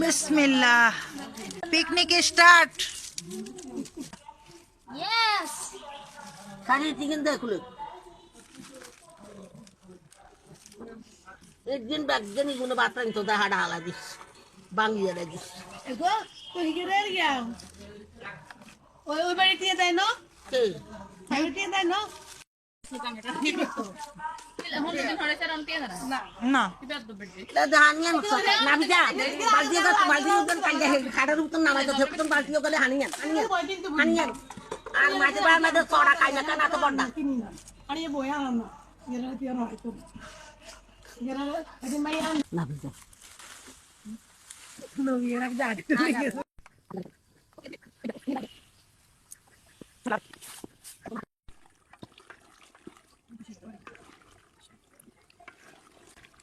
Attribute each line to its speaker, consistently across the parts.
Speaker 1: बिस्मिल्लाह। Picnic start. Yes खाने तीन दिन
Speaker 2: खुले। एक दिन बैग दिन गुने बात रही तो दहा डाला
Speaker 1: दिस
Speaker 2: बांग लिया दिस एको
Speaker 3: तो
Speaker 1: ही क्या रह गया। ओए ओए बड़ी तीन ना नो? ठीक बड़ी तीन दिन नो? আর মাঝে মাঝে চড়া খাই না কেন এত
Speaker 2: আরে বয়া না গেরা দিয়ে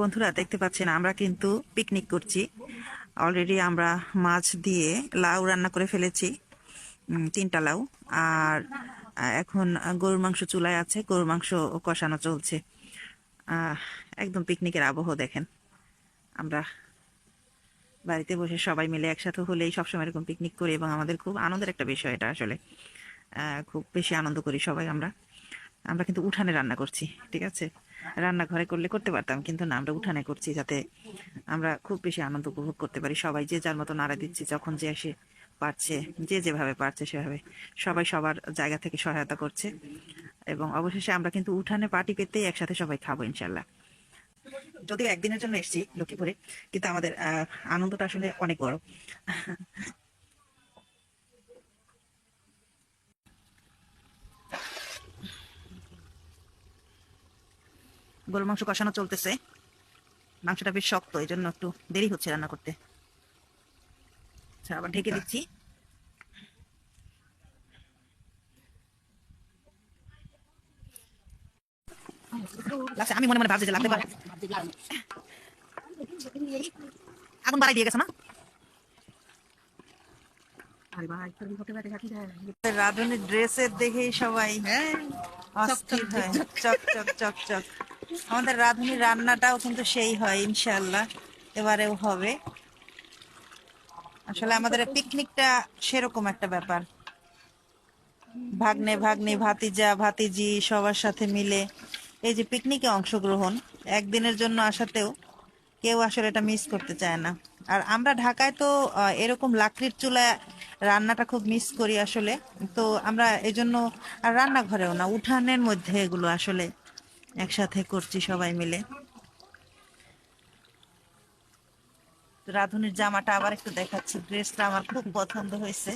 Speaker 3: বন্ধুরা দেখতে পাচ্ছেন, আমরা কিন্তু পিকনিক করছি। অলরেডি আমরা মাছ দিয়ে লাউ রান্না করে ফেলেছি তিনটা লাউ। আর এখন গরুর মাংস চুলায় আছে, গরুর মাংস কষানো চলছে। একদম পিকনিকের আবহ দেখেন। আমরা বাড়িতে বসে সবাই মিলে একসাথে হলেই সবসময় এরকম পিকনিক করি এবং আমাদের খুব আনন্দের একটা বিষয় এটা আসলে। খুব বেশি আনন্দ করি সবাই আমরা। আমরা কিন্তু উঠানে রান্না করছি, ঠিক আছে? রান্নাঘরে করলে করতে পারতাম, কিন্তু না, আমরা উঠানে করছি যাতে আমরা খুব বেশি আনন্দ উপভোগ করতে পারি। সবাই যে যার মতো নাড়া দিচ্ছি, যখন যে এসে পারছে, যে যেভাবে পারছে সেভাবে। সবাই সবার জায়গা থেকে সহায়তা করছে এবং অবশেষে আমরা কিন্তু উঠানে পার্টি পেতেই একসাথে সবাই খাব, ইনশাল্লাহ। যদিও একদিনের জন্য এসেছি লক্ষ্মীপুরে, কিন্তু আমাদের আনন্দটা আসলে অনেক বড়। গরু মাংস কষানো চলতেছে। মাংসটা বেশ শক্ত এই জন্য একটু দেরি হচ্ছে রান্না করতে। আচ্ছা আবার ঢেকে দিচ্ছি। আমি মনে মনে ভাবছি যে লাগতে পারে আগুন বাড়াই দিয়ে গেছে না? রাধুনির ড্রেসের দেখেই সবাই অস্থির হয়। চক চক চক চক আমাদের রাধুনির রান্নাটাও কিন্তু সেই হয় ইনশাল্লাহ এবারেও হবে। আসলে আমাদের পিকনিকটা সেরকম একটা ব্যাপার। ভাগ্নে ভাগ্নে, ভাতিজা, ভাতিজি সবার সাথে মিলে এই যে পিকনিকে অংশগ্রহণ, একদিনের জন্য আসাতেও কেউ আসলে এটা মিস করতে চায় না। আর আমরা ঢাকায় তো এরকম লাকড়ির চুলায় রান্নাটা খুব মিস করি আসলে। তো আমরা এজন্য, আর রান্নাঘরেও না, উঠানের মধ্যে এগুলো আসলে একসাথে করছি সবাই মিলে। রাধুনির জামাটা আবার একটু দেখাচ্ছি। ড্রেসটা আমার খুব পছন্দ হয়েছে।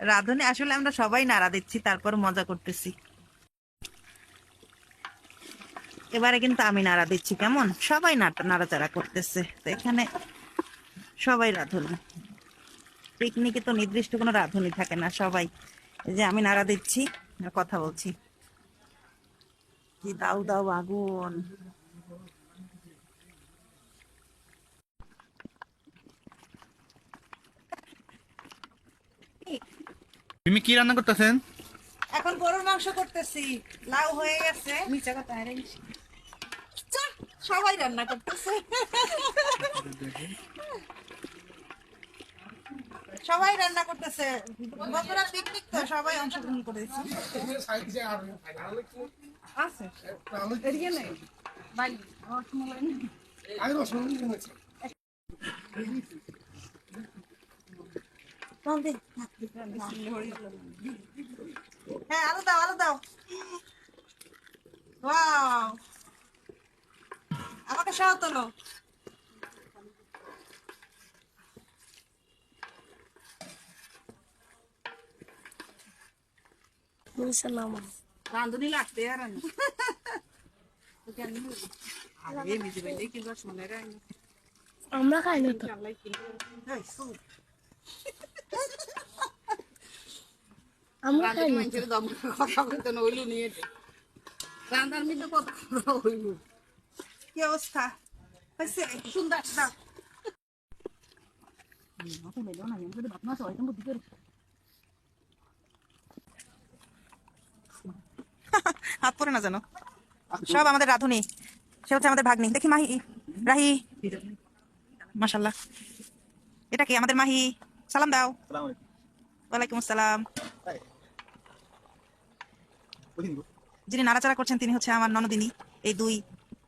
Speaker 3: রাধুনি, আসলে আমরা সবাই নাড়া দিচ্ছি, তারপর মজা করতেছি। এবারে কিন্তু আমি নাড়া দিচ্ছি, কেমন? সবাই নাড়াচাড়া করতেছে। তো এখানে সবাই রাধুনি। পিকনিকে তো নির্দিষ্ট কোনো রাধুনি থাকে না, সবাই। যে আমি নাড়া দিচ্ছি। কথা বলছি। কি দাও দাও আগুন।
Speaker 4: তুমি কি রান্না করতেছেন?
Speaker 3: এখন গরুর মাংস করতেছি। লাউ হয়ে গেছে।
Speaker 2: মিছা কথা
Speaker 3: সবাই রান্না করতেছে। সবাই রান্না করতেছে। বন্ধুরা পিকনিক তো সবাই অংশগ্রহণ করেছে।
Speaker 2: আছে। এদিকে নাই। বালি রসমলাই নেই
Speaker 3: হ্যাঁ আলু দাও আলু দাও। আমাকে সহ তোলো।
Speaker 2: রান্ধুনি লাগতে আর
Speaker 5: আমরা খাই না তো আমরা খাই না তো।
Speaker 2: কথা বলতে হইল নিয়ে রান্নার মধ্যে কথা হইল
Speaker 3: কি অবস্থা হয়েছে
Speaker 2: সুন্দর
Speaker 3: হাত পরে না জানো? সব আমাদের রাধুনি। সে হচ্ছে আমাদের ভাগ্নি। দেখি মাহি, রাহি। মাশাল্লাহ এটা কি? আমাদের মাহি। সালাম দাও। ওয়ালাইকুম আসসালাম। যিনি নাড়াচাড়া করছেন, তিনি হচ্ছে আমার ননদিনী। এই দুই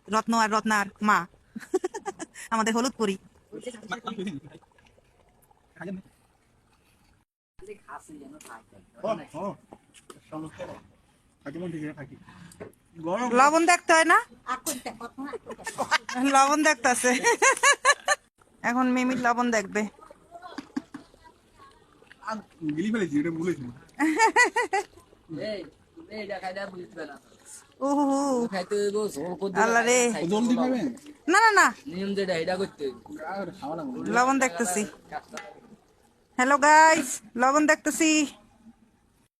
Speaker 3: রত্ন আর রত্নার মা। আমাদের হলুদ পুরি লবণ দেখতে হয় না? লবণ দেখতেছে। এখন মিমির লবণ দেখবে। না। না না লবণ দেখতেছি। হ্যালো গাইস লবণ দেখতেছি।